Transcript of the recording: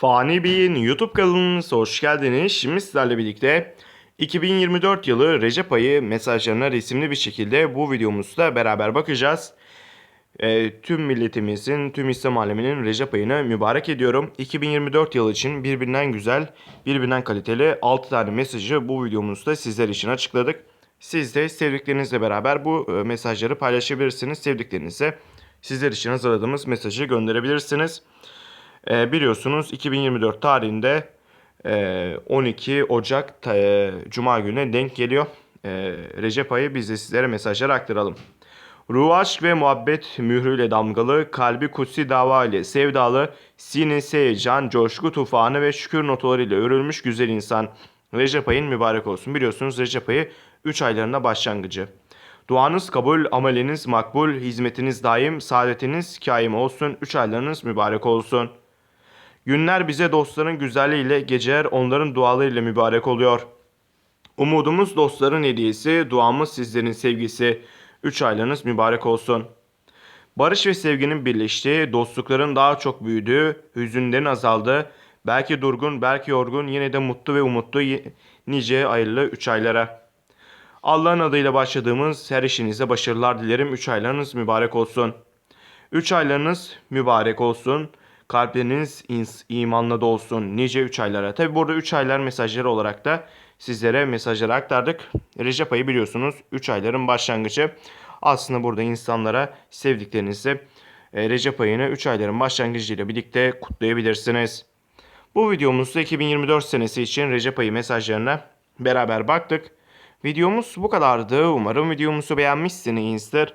Fani Bey'in YouTube kanalınıza hoş geldiniz. Şimdi sizlerle birlikte 2024 yılı Recep ayı mesajlarına resimli bir şekilde bu videomuzda beraber bakacağız. Ee, tüm milletimizin, tüm İslam aleminin Recep ayını mübarek ediyorum. 2024 yılı için birbirinden güzel, birbirinden kaliteli 6 tane mesajı bu videomuzda sizler için açıkladık. Siz de sevdiklerinizle beraber bu e, mesajları paylaşabilirsiniz. Sevdiklerinize sizler için hazırladığımız mesajı gönderebilirsiniz. E, biliyorsunuz 2024 tarihinde e, 12 Ocak e, Cuma gününe denk geliyor. E, Recep ayı biz de sizlere mesajlar aktaralım. Ruh aşk ve muhabbet mührüyle damgalı, kalbi kutsi dava ile sevdalı, sinesi heyecan, coşku tufanı ve şükür notalarıyla örülmüş güzel insan. Recep ayın mübarek olsun. Biliyorsunuz Recep ayı 3 aylarında başlangıcı. Duanız kabul, ameliniz makbul, hizmetiniz daim, saadetiniz kaim olsun, 3 aylarınız mübarek olsun. Günler bize dostların güzelliğiyle, geceler onların dualarıyla mübarek oluyor. Umudumuz dostların hediyesi, duamız sizlerin sevgisi. Üç aylarınız mübarek olsun. Barış ve sevginin birleştiği, dostlukların daha çok büyüdüğü, hüzünlerin azaldığı, belki durgun, belki yorgun, yine de mutlu ve umutlu nice hayırlı üç aylara. Allah'ın adıyla başladığımız her işinize başarılar dilerim. Üç aylarınız mübarek olsun. Üç aylarınız mübarek olsun. Kalpleriniz imanla dolsun nice üç aylara. Tabi burada üç aylar mesajları olarak da sizlere mesajları aktardık. Recep ayı biliyorsunuz 3 ayların başlangıcı. Aslında burada insanlara sevdiklerinizi e, Recep ayını 3 ayların başlangıcıyla birlikte kutlayabilirsiniz. Bu videomuzda 2024 senesi için Recep ayı mesajlarına beraber baktık. Videomuz bu kadardı. Umarım videomuzu beğenmişsinizdir.